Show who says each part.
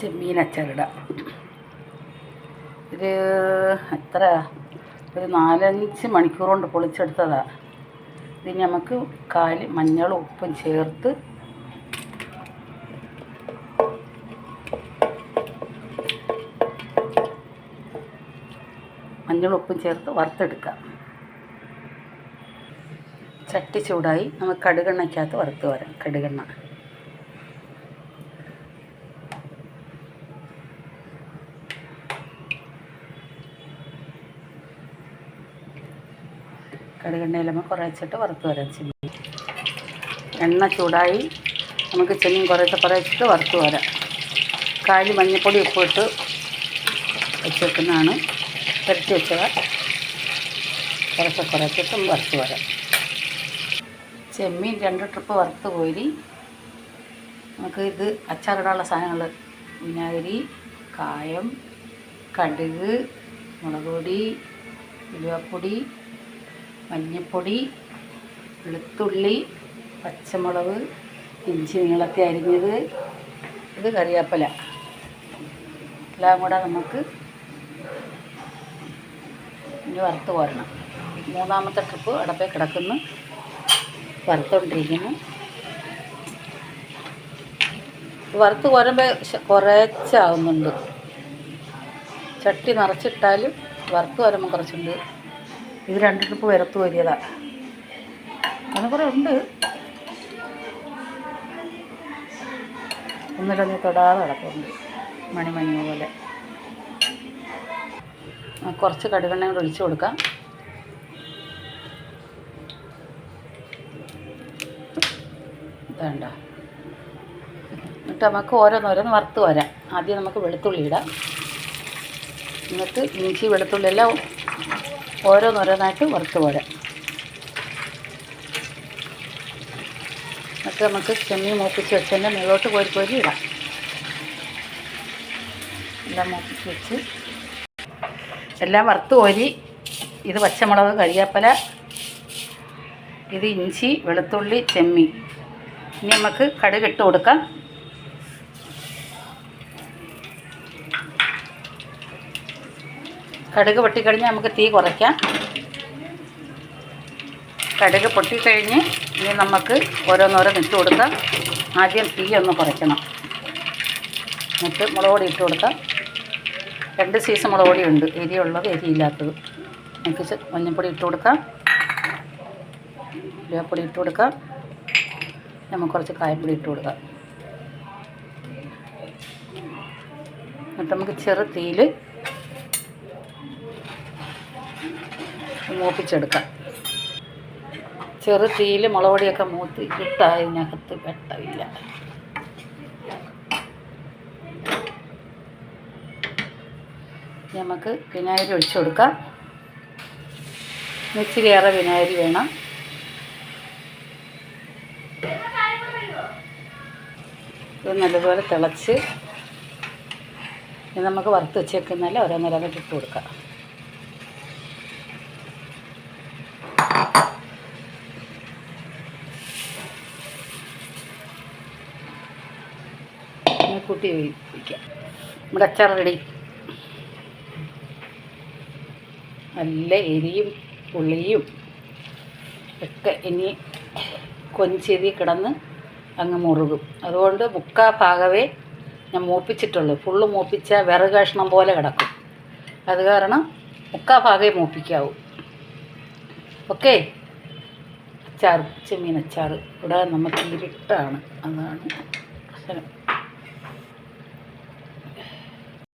Speaker 1: ചെമ്മീൻ അച്ചാറിടാം. ഇത് എത്ര? ഒരു നാലഞ്ച് മണിക്കൂർ കൊണ്ട് പൊളിച്ചെടുത്തതാണ് ഇത് നമുക്ക് കാൽ മഞ്ഞളും ഉപ്പും ചേർത്ത് മഞ്ഞളും ഉപ്പും ചേർത്ത് വറുത്തെടുക്കാം. ചട്ടി ചൂടായി. നമുക്ക് കടുകെണ്ണയ്ക്കകത്ത് വറുത്ത് വരാം. കടുകെണ്ണ. കടുകെണ്ണയിൽ നമ്മൾ കുറച്ചിട്ട് വറുത്ത് വരാം ചെമ്മീൻ. എണ്ണ ചൂടായി നമുക്ക് ചെമ്മീൻ കുറച്ച് കുറച്ചിട്ട് വറുത്ത് വരാം. കാലി മഞ്ഞൾപ്പൊടി ഉപ്പിട്ട് വെച്ചേക്കുന്നതാണ്. പുരട്ടി വെച്ചത്. കുറച്ച് കുറച്ചിട്ടും വറുത്ത് വരാം. ചെമ്മീൻ രണ്ട് ട്രിപ്പ് വറുത്ത് പോരി നമുക്ക് ഇത് അച്ചാറിടാനുള്ള സാധനങ്ങൾ. വിനാഗിരി കായം കടുക് മുളക് പൊടി ഉലുവപ്പൊടി മഞ്ഞൾപ്പൊടി വെളുത്തുള്ളി പച്ചമുളക് ഇഞ്ചി നീളത്തി അരിഞ്ഞത് ഇത് കറിവേപ്പില. എല്ലാം കൂടെ നമുക്ക് ഇനി വറുത്ത് കോരണം. മൂന്നാമത്തെ ട്രിപ്പ് അടപ്പേ കിടക്കുന്നു. വറുത്തുകൊണ്ടിരിക്കുന്നു വറുത്ത് കോരുമ്പോൾ കുറച്ചാവുന്നുണ്ട് ചട്ടി നിറച്ചിട്ടാലും വറുത്ത് വരുമ്പോൾ കുറച്ചുണ്ട് ഇത് രണ്ട് ട്രിപ്പ് വറുത്ത് വരിയതാണ് അങ്ങനെ കുറേ ഉണ്ട് ഒന്നിലൊന്ന് തൊടാതെ കിടപ്പുണ്ട് മണിമഞ്ഞ പോലെ. കുറച്ച് കടുകെണ്ണ കൂടെ ഒഴിച്ചു കൊടുക്കാം. വേണ്ട എന്നിട്ട് നമുക്ക് ഓരോന്നോരോന്ന് വറുത്ത് വരാം. ആദ്യം നമുക്ക് വെളുത്തുള്ളി ഇടാം. എന്നിട്ട് ഇഞ്ചി വെളുത്തുള്ളി എല്ലാം ഓരോന്നോരോന്നായിട്ട് വറുത്ത് വരാം എന്നിട്ട് നമുക്ക് ചെമ്മീൻ മൂപ്പിച്ച് വെച്ചതിന്റെ മുകളിലോട്ട് കോരി കോരി ഇടാം. എല്ലാം മൂപ്പിച്ച് വെച്ച്. എല്ലാം വറുത്ത് കോരി ഇത് പച്ചമുളക് കരിയാപ്പല ഇത് ഇഞ്ചി വെളുത്തുള്ളി ചെമ്മീൻ. ഇനി നമുക്ക് കടുക് ഇട്ട് കൊടുക്കാം. കടുക് പൊട്ടിക്കഴിഞ്ഞാൽ നമുക്ക് തീ കുറയ്ക്കാം. കടുക് പൊട്ടിക്കഴിഞ്ഞ് ഇനി നമുക്ക് ഓരോന്നോരോന്ന് ഇട്ട് കൊടുക്കാം ആദ്യം തീ ഒന്ന് കുറയ്ക്കണം. എന്നിട്ട് മുളക് പൊടി ഇട്ട് കൊടുക്കാം രണ്ട് സൈസ് മുളക് പൊടി ഉണ്ട്. എരിയുള്ളത് എരിയില്ലാത്തത്. നമുക്ക് മഞ്ഞൾപ്പൊടി ഇട്ട് കൊടുക്കാം. ഉലുവപ്പൊടി ഇട്ട് കൊടുക്കാം. നമുക്ക് കുറച്ച് കായപ്പൊടി ഇട്ട് കൊടുക്കാം. എന്നിട്ട് നമുക്ക് ചെറു തീയിൽ മൂപ്പിച്ചെടുക്കാം. ചെറു തീയിൽ മുളകൊടിയൊക്കെ മൂത്ത് ഇട്ടാൽ ഇതിനകത്ത് വെട്ടമില്ല നമുക്ക് വിനാഗിരി ഒഴിച്ചു കൊടുക്കാം. ഇച്ചിരിയേറെ വിനാഗിരി വേണം. ഇത് നല്ലപോലെ തിളച്ച് നമുക്ക് വറുത്ത് വെച്ചേക്കുന്നതിൽ ഓരോന്നോരോന്നിട്ട് ഇട്ട് കൊടുക്കാം ഇനി കൂട്ടി വയ്ക്കാം നമ്മുടെ അച്ചാർ റെഡി നല്ല എരിയും പുളിയും ഒക്കെ ഇനി കൊഞ്ചെതി കിടന്ന് അങ്ങ് മുറുകും. അതുകൊണ്ട് മുക്കാ ഭാഗമേ ഞാൻ മൂപ്പിച്ചിട്ടുള്ളൂ ഫുള്ള് മൂപ്പിച്ചാൽ വിറക് കഷ്ണം പോലെ കിടക്കും. അത് കാരണം മുക്കാ ഭാഗമേ മൂപ്പിക്കാവൂ. ഓക്കെ? അച്ചാർ ചെമ്മീൻ അച്ചാർ ഇവിടെ നമുക്ക് ഇരുട്ടാണ് അതാണ് പ്രശ്നം.